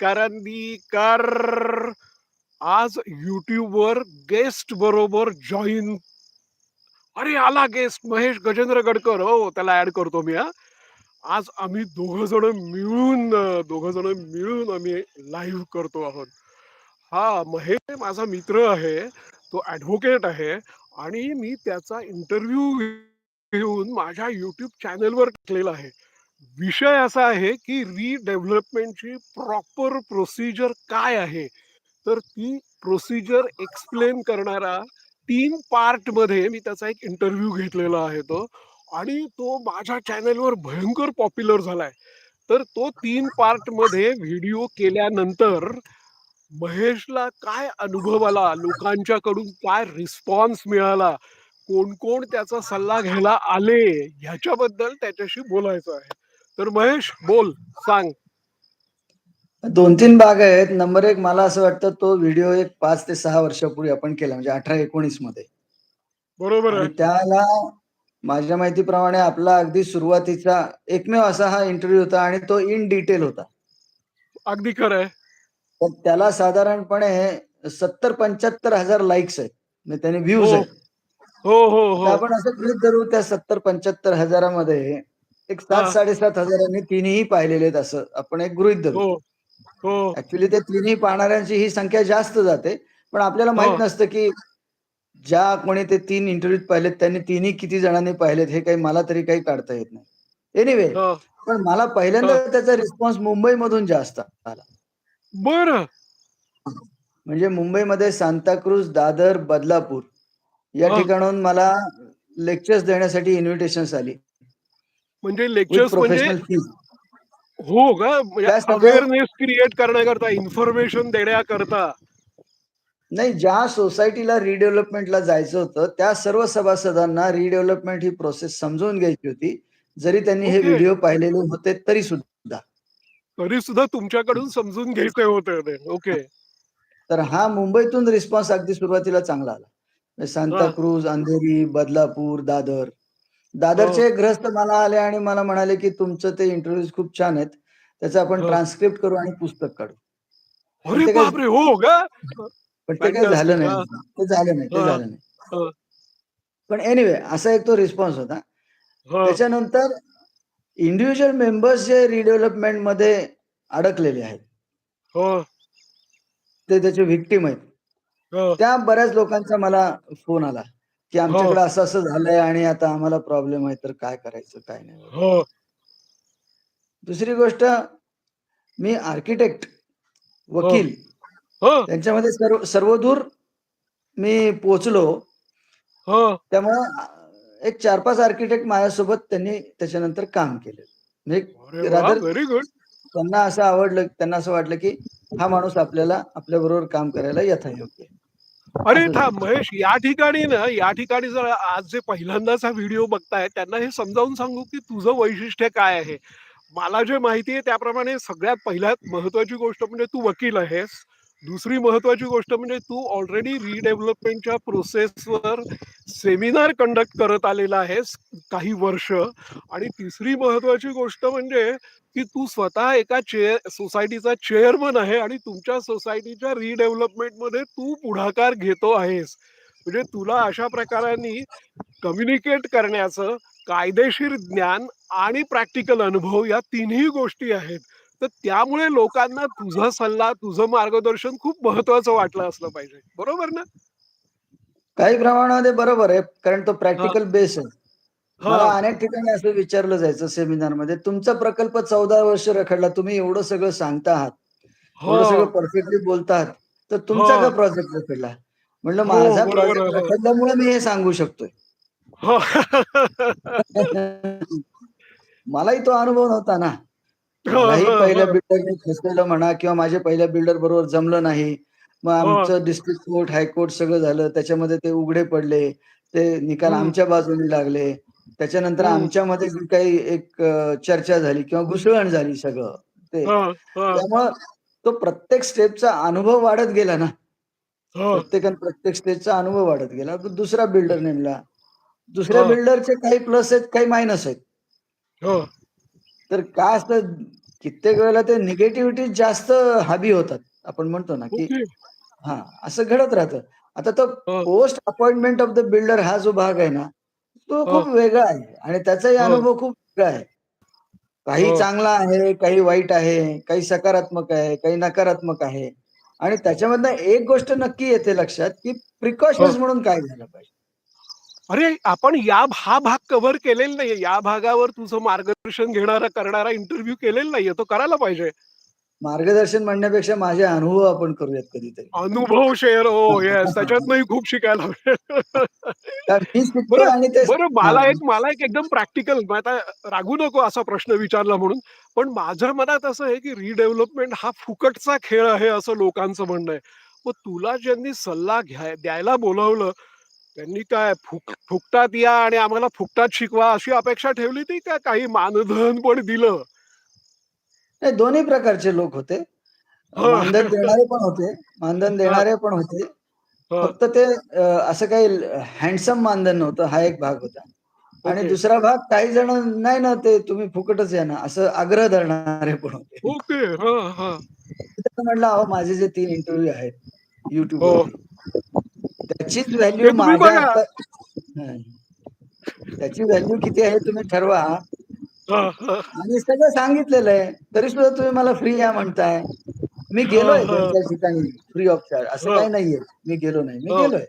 करंदीकर आज वर गेस्ट बरोबर जॉईन अरे आला गेस्ट महेश गजेंद्र गडकर. हो त्याला ऍड करतो मी हा. आज आम्ही दोघ जण मिळून दोघ जण मिळून आम्ही लाईव्ह करतो आहोत. हा महेश माझा मित्र आहे तो ऍडव्होकेट आहे आणि मी त्याचा इंटरव्ह्यू घेऊन माझ्या युट्यूब चॅनेलवर टाकलेला आहे. विषय असा आहे की रिडेव्हलपमेंटची प्रॉपर प्रोसिजर काय आहे? तर ती प्रोसिजर एक्सप्लेन करणारा तीन पार्टमध्ये मी त्याचा एक इंटरव्ह्यू घेतलेला आहे तो. आणि तो माझ्या चॅनेलवर भयंकर पॉप्युलर झालाय. तर तो तीन पार्टमध्ये व्हिडिओ केल्यानंतर महेशला काय अनुभव आला? लोकांच्याकडून काय रिस्पॉन्स मिळाला? कोण कोण त्याचा सल्ला घ्यायला आले? ह्याच्याबद्दल त्याच्याशी बोलायचं आहे. तर महेश बोल सांग. दोन तीन भाग आहेत. नंबर एक मला असं वाटतं तो व्हिडिओ एक पाच ते सहा वर्षापूर्वी आपण केला म्हणजे अठरा एकोणीसमध्ये. बरोबर त्याला माझ्या माहितीप्रमाणे आपला अगदी सुरुवातीचा एकमेव असा हा इंटरव्ह्यू होता आणि तो इन डिटेल होता. अगदी खरं आहे. तर त्याला साधारणपणे सत्तर पंच्याहत्तर हजार लाईक्स आहेत. म्हणजे त्याने व्ह्यूज हो. आहेत. हो हो हो. आपण असं गृहीत धरू त्या सत्तर पंच्याहत्तर हजारामध्ये एक सात हा. साडेसात हजारांनी तिन्ही पाहिलेले आहेत असं. आपण एक गृहीत धरू. हो हो. ऍक्च्युली ते तिन्ही पाहणाऱ्यांची ही संख्या जास्त जाते. पण आपल्याला माहीत हो. नसतं की ज्या कोणी ते तीन इंटरव्ह्यू पाहिलेत त्यांनी तिन्ही किती जणांनी पाहिलेत हे काही मला तरी काही काढता येत नाही. एनिवे हो. पण मला पहिल्यांदा त्याचा रिस्पॉन्स मुंबईमधून जास्त आला. बर. म्हणजे मुंबईमध्ये सांताक्रूज दादर बदलापूर या हा. ठिकाणाहून मला लेक्चर्स देण्यासाठी इन्व्हिटेशन्स आली. म्हणजे लेक्चर्स म्हणजे हो का? म्हणजे अवेअरनेस क्रिएट करण्याकरता इन्फॉर्मेशन देण्याकरता. नाही ज्या सोसायटीला रिडेव्हलपमेंटला जायचं होतं त्या सर्व सभासदांना रिडेव्हलपमेंट ही प्रोसेस समजून घ्यायची होती. जरी त्यांनी हे ओके. व्हिडिओ पाहिलेले होते तरी सुद्धा. तरी सुद्धा तुमच्याकडून समजून घ्यायचे होते ओके तर हा मुंबईतून रिस्पॉन्स अगदी सुरुवातीला चांगला आला. म्हणजे सांताक्रूज अंधेरी बदलापूर दादर. दादरचे एक ग्रस्त मला आले आणि मला म्हणाले की तुमचं ते इंटरव्ह्यू खूप छान आहेत त्याचं आपण हा. ट्रान्सक्रिप्ट करू आणि पुस्तक काढू अरे बापरे हो पण ते काही Fantastic. झालं हा. नाही ते झालं नाही ते हा. झालं नाही हा. पण एनिवे असा एक तो रिस्पॉन्स होता हा. त्याच्यानंतर इंडिव्हिज्युअल मेंबर्स जे रिडेव्हलपमेंटमध्ये अडकलेले आहेत हो ते त्याचे व्हिक्टीम आहेत हो त्या बऱ्याच लोकांचा मला फोन आला की आमच्याकडे असं असं झालंय आणि आता आम्हाला प्रॉब्लेम आहे तर काय करायचं काय नाही. हो. दुसरी गोष्ट मी आर्किटेक्ट वकील. हो. त्यांच्यामध्ये सर्व सर्वदूर मी पोचलो हो. त्यामुळं एक चार पाच आर्किटेक्ट माझ्यासोबत त्यांनी त्याच्यानंतर काम केलं. म्हणजे व्हेरी गुड त्यांना असं आवडलं त्यांना असं वाटलं की हा माणूस आपल्याला आपल्या बरोबर काम करायला यथायोग्य आहे. अरे थांब महेश या ठिकाणी ना या ठिकाणी जर आज जे पहिल्यांदाच हा व्हिडिओ बघताय त्यांना हे समजावून सांगू की तुझं वैशिष्ट्य काय आहे? मला जे माहिती आहे त्याप्रमाणे सगळ्यात पहिल्यात महत्वाची गोष्ट म्हणजे तू वकील आहेस. दुसरी महत्वाची गोष्ट म्हणजे तू ऑलरेडी रिडेव्हलपमेंटच्या प्रोसेसवर सेमिनार कंडक्ट करत आलेला आहेस काही वर्ष. आणि तिसरी महत्वाची गोष्ट म्हणजे की तू स्वतः एका चेअर सोसायटीचा चेअरमन आहे आणि तुमच्या सोसायटीच्या रिडेव्हलपमेंटमध्ये तू पुढाकार घेतो आहेस. म्हणजे तुला अशा प्रकाराने कम्युनिकेट करण्याचं कायदेशीर ज्ञान आणि प्रॅक्टिकल अनुभव या तिन्ही गोष्टी आहेत. तर त्यामुळे लोकांना तुझा सल्ला तुझं मार्गदर्शन खूप महत्वाचं वाटलं असलं पाहिजे. बरोबर ना? काही प्रमाणामध्ये बरोबर आहे कारण तो प्रॅक्टिकल बेस आहे. मला अनेक ठिकाणी असं विचारलं जायचं सेमिनारमध्ये तुमचा प्रकल्प चौदा वर्ष रखडला तुम्ही एवढं सगळं सांगता आहात एवढं सगळं परफेक्टली बोलतात तर तुमचा. का प्रोजेक्ट रखडला? म्हणलं हो, माझा प्रोजेक्ट. रखडल्यामुळे मी हे सांगू शकतोय. हो. मलाही तो अनुभव नव्हता ना. मलाही हो, पहिल्या. बिल्डरने फसलेलं म्हणा किंवा माझ्या पहिल्या बिल्डर बरोबर जमलं नाही मग हो. आमचं डिस्ट्रिक्ट कोर्ट हायकोर्ट सगळं झालं त्याच्यामध्ये ते उघडे पडले ते निकाल. आमच्या बाजूने लागले त्याच्यानंतर. आमच्यामध्ये जी काही एक चर्चा झाली किंवा घुसळण झाली सगळं ते हो, हो, त्यामुळं तो प्रत्येक स्टेपचा अनुभव वाढत गेला ना. प्रत्येकान प्रत्येक स्टेजचा अनुभव वाढत गेला दुसरा बिल्डर नेमला दुसऱ्या. बिल्डरचे काही प्लस आहेत काही मायनस आहेत. तर काय असतं कित्येक वेळेला ते निगेटिव्हिटी जास्त हावी होतात. आपण म्हणतो ना, की. हां, असं घडत राहतं. आता तो. Post appointment of the builder हा जो भाग आहे ना, तो हं. खूप वेगळा आहे आणि त्याचाही हं. अनुभव खूप वेगळा आहे. काही हं. चांगला आहे, काही वाईट आहे, काही सकारात्मक आहे, काही नकारात्मक आहे आणि त्याच्यामधनं एक गोष्ट नक्की येते लक्षात, की. प्रिकॉशन्स म्हणून काय झालं पाहिजे. अरे, आपण या हा भाग कव्हर केलेला नाहीये. या भागावर तुझं मार्गदर्शन घेणारा, करणारा इंटरव्ह्यू केलेला नाहीये. तो करायला पाहिजे. मार्गदर्शन म्हणण्यापेक्षा माझे अनुभव आपण करूयात कधीतरी. अनुभव शेअर हो, येस त्याच्यातनंही खूप शिकायला बरं. मला एक मला एक एकदम प्रॅक्टिकल आता रागवू नको असा प्रश्न विचारला म्हणून. पण माझ्या मनात असं आहे, की रिडेव्हलपमेंट हा फुकटचा खेळ आहे असं लोकांचं म्हणणं आहे. मग तुला ज्यांनी सल्ला घ्याय द्यायला बोलावलं, त्यांनी काय फुक फुकटात या आणि आम्हाला फुकटात शिकवा अशी अपेक्षा ठेवली होती का काही मानधन पण दिलं? नाही दोन्ही प्रकारचे लोक होते. मानधन देणारे पण होते, मानधन. देणारे पण होते. फक्त ते असं काही हँडसम मानधन नव्हतं, हा एक भाग होता. आणि. दुसरा भाग काही जण नाही ना, ते तुम्ही फुकटच या ना, असं आग्रह धरणारे पण होते. म्हटलं, अहो माझे जे 3 इंटरव्ह्यू आहेत हो. त्याचीच व्हॅल्यू माझ्या. त्याची व्हॅल्यू किती आहे तुम्ही ठरवा. आणि सगळं सांगितलेलं आहे. तरी सुद्धा तुम्ही मला फ्री या म्हणताय. मी गेलोय. 2-4 ठिकाणी फ्री ऑफ चार्ज असं. काही नाहीये. मी गेलो नाही. मी गेलोय.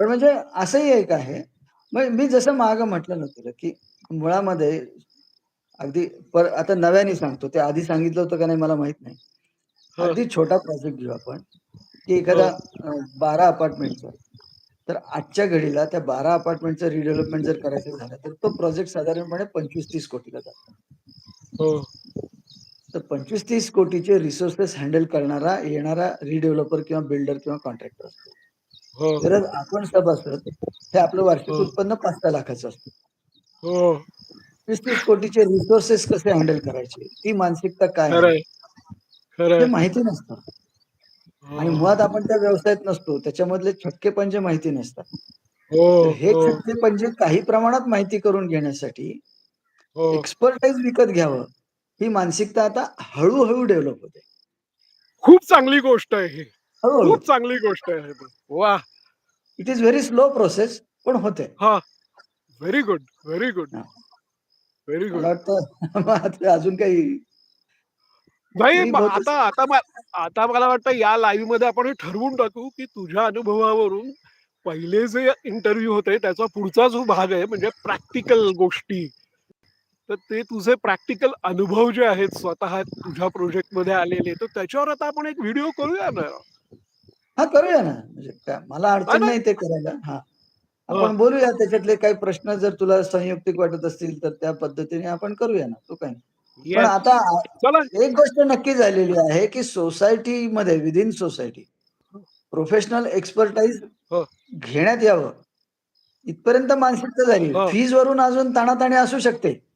पण म्हणजे असंही एक आहे. मी जसं मागं म्हटलं ना तुला, की मुळामध्ये अगदी पर आता नव्याने सांगतो. ते आधी सांगितलं होतं का नाही मला माहीत नाही. अगदी छोटा प्रोजेक्ट घेऊ आपण, की एखादा हं. अ, 12 अपार्टमेंटचा. तर आजच्या घडीला त्या 12 अपार्टमेंटचं रिडेव्हलपमेंट जर करायचं झालं, तर तो प्रोजेक्ट साधारणपणे 25-30 कोटीला जातो. हो. तर 25-30 कोटीचे रिसोर्सेस हँडल करणारा येणारा रिडेव्हलपर किंवा बिल्डर किंवा कॉन्ट्रॅक्टर असतो. हो. वरच आपण सभासद, हे आपलं वार्षिक. उत्पन्न 5-6 लाखाचं असतं. हो. 30-30 कोटीचे रिसोर्सेस कसे हँडल करायचे? ती मानसिकता काय. माहिती नसतं. आणि हां. मुळात आपण त्या व्यवसायात नसतो. त्याच्यामधले छक्के-पंजे माहिती नसतात. हो, तर हे हो. छक्के-पंजे काही प्रमाणात माहिती करून घेण्यासाठी हो. एक्सपर्टाइज विकत घ्यावं, ही मानसिकता आता हळू-हळू डेव्हलप होते. खूप चांगली गोष्ट आहे ही. खूप चांगली गोष्ट आहे. वाह! It is very slow process पण होते. हां. Very good, very good. हां. Very good. वाटतं अजून काही नाही मी आता आता म आता मला वाटतं या लाईव्हमध्ये आपण हे ठरवून टाकू, की तुझ्या अनुभवावरून पहिले जे इंटरव्ह्यू होते त्याचा पुढचा जो भाग आहे म्हणजे प्रॅक्टिकल गोष्टी. तर ते तुझे प्रॅक्टिकल अनुभव जे आहेत स्वतः तुझ्या प्रोजेक्टमध्ये आलेले, तर त्याच्यावर आता आपण एक व्हिडिओ करूया ना. हां, करूया ना. म्हणजे काय मला अडचण ना? नाही ते करायला. हां. हं. आपण बोलूया त्याच्यातले काही प्रश्न जर तुला संयुक्तिक वाटत असतील, तर त्या पद्धतीने आपण करूया ना. तो काही नाही. पण. आता. एक गोष्ट नक्की झालेली आहे, की सोसायटीमध्ये विथिन सोसायटी प्रोफेशनल एक्सपर्टाइज हं. घेण्यात यावं, इथपर्यंत मानसिकता झाली. हं. फीजवरून अजून ताणाताणी असू शकते.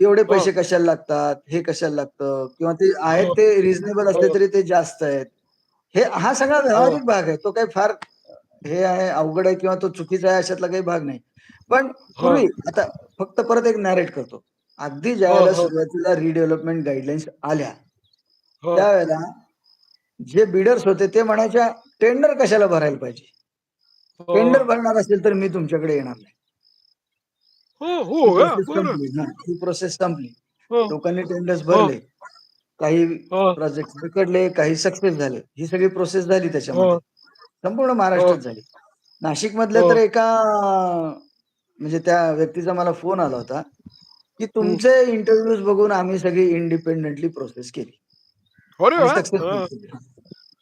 एवढे हं. पैसे कशाला लागतात? हे कशाला लागतं? किंवा ते आहेत हं. ते रिझनेबल असले हं. तरी ते जास्त आहेत. हे हा सगळा हं. व्यावहारिक भाग आहे. तो काही फार हे आहे, अवघड आहे किंवा तो चुकीचा आहे अशातला काही भाग नाही. पण हं. पूर्वी आता फक्त परत एक नॅरेट करतो. अगदी हं, ज्यावेळेला हं. सुरुवातीला रिडेव्हलपमेंट गाईडलाईन्स आल्या, हं. त्यावेळेला जे बिडर्स होते ते म्हणायच्या, "टेंडर कशाला भरायला पाहिजे? टेंडर हं. भरणार असेल तर मी तुमच्याकडे येणार नाही." हो, ही हो का? प्रोसेस बरं. संपली. हां, ही प्रोसेस संपली. हं. लोकांनी टेंडर्स हं. भरले. काही हं. प्रोजेक्ट बिघडले, काही सक्सेस झाले. ही सगळी प्रोसेस झाली त्याच्यामध्ये. हं. संपूर्ण हं. महाराष्ट्रात झाली. नाशिकमधल्या तर हं. एका म्हणजे त्या व्यक्तीचा मला फोन आला होता, की. तुमचे इंटरव्ह्यूज बघून आम्ही सगळी इंडिपेंडेंटली प्रोसेस केली.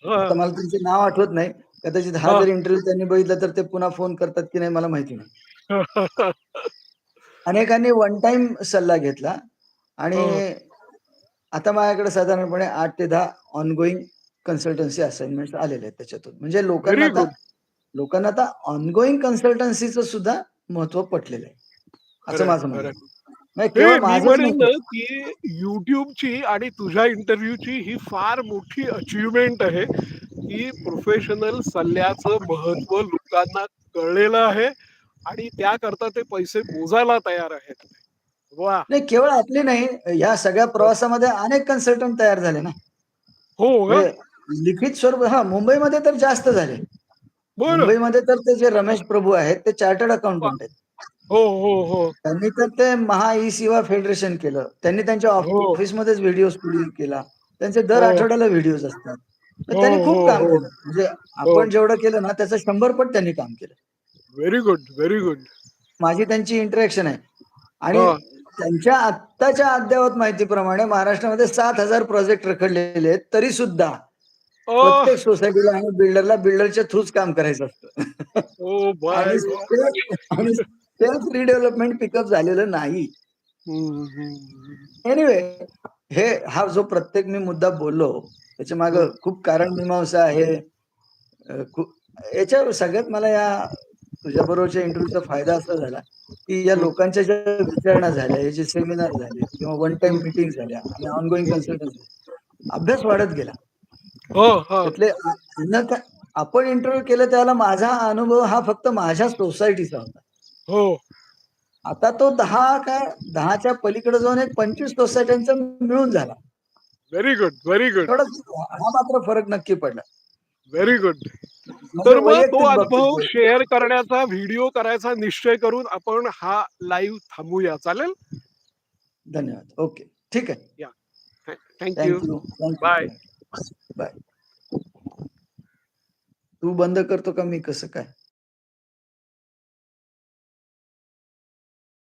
मला त्यांचे नाव आठवत नाही. कदाचित हा. जर इंटरव्ह्यू त्यांनी बघितला तर ते पुन्हा फोन करतात की नाही मला माहिती नाही. अनेकांनी वन टाईम सल्ला घेतला आणि. आता माझ्याकडे साधारणपणे 8 ते 10 ऑनगोइंग कन्सल्टन्सी असाइनमेंट्स आलेले आहेत त्याच्यातून. म्हणजे लोकांना. लोकांना आता ऑनगोइंग कन्सल्टन्सीचं सुद्धा महत्त्व पटलेलं आहे. असं माझं म्हणणं की YouTubeची आणि तुझ्या इंटरव्ह्यूची ही फार मोठी अचीव्हमेंट आहे, की प्रोफेशनल सल्ल्याचं महत्त्व लोकांना कळलेलं आहे आणि त्याकरता ते पैसे मोजायला तयार आहेत. वाह! नाही केवळ आपली नाही, ह्या सगळ्या प्रवासामध्ये अनेक कन्सल्टंट तयार झाले ना. हो? म्हणजे लिखित स्वरूप हां, मुंबईमध्ये तर जास्त झाले. मुंबईमध्ये तर ते जे रमेश प्रभू आहेत, ते चार्टर्ड! अकाउंटंट आहेत. हो, हो, हो. त्यांनी तर ते महा ई-सेवा फेडरेशन केलं. त्यांनी त्यांच्या हो. ऑफिसमध्येच व्हिडिओ स्टुडिओ केला. त्यांचे दर हो. आठवड्याला व्हिडिओज असतात. तर हो, त्यांनी खूप हो, काम हो. केलं. म्हणजे हो. आपण जेवढं केलं ना, त्याचं 100 पट त्यांनी काम केलं. Very good, very good. माझी त्यांची इंटरॅक्शन आहे. आणि हां. त्यांच्या आत्ताच्या अद्ययावत माहितीप्रमाणे महाराष्ट्रामध्ये 7,000 प्रोजेक्ट रखडलेले आहेत. तरी सुद्धा! प्रत्येक सोसायटीला आणि बिल्डरला बिल्डरच्या थ्रूच काम करायचं असतं. गॉड! आणि सेल्फ रिडेव्हलपमेंट पिकअप झालेलं नाही. एनिवे हे हा जो प्रत्येक मी मुद्दा बोललो, त्याच्यामागे. खूप कारण मीमांसा आहे. खूप याच्या सगळ्यात मला या तुझ्याबरोबरच्या इंटरव्ह्यूचा फायदा असा झाला, की या. लोकांच्या ज्या विचारणा झाल्या, जे सेमिनार झाले किंवा वन टाईम हं. मीटिंग झाल्या आणि ऑनगोइंग हं. कन्सल्टन्सी अभ्यास वाढत गेला. हो, हो. आपण इंटरव्ह्यू केले त्यावेळेला माझा अनुभव हा फक्त माझ्या सोसायटीचा होता. हो. आता तो 10 काय 10च्या पलीकडे जाऊन एक 25 सोसायट्यांचा मिळून झाला. Very good, very good. हा मात्र फरक नक्की पडला. Very good. म्हणजे तर मग तो अनुभव. शेअर करण्याचा, व्हिडिओ करायचा निश्चय करून आपण हा लाईव्ह थांबवूया. चालेल? धन्यवाद. ओके. ठीक आहे. या. थ thank thank you. You. Thank you. Bye. Bye. तू बंद करतो का मी कसं काय?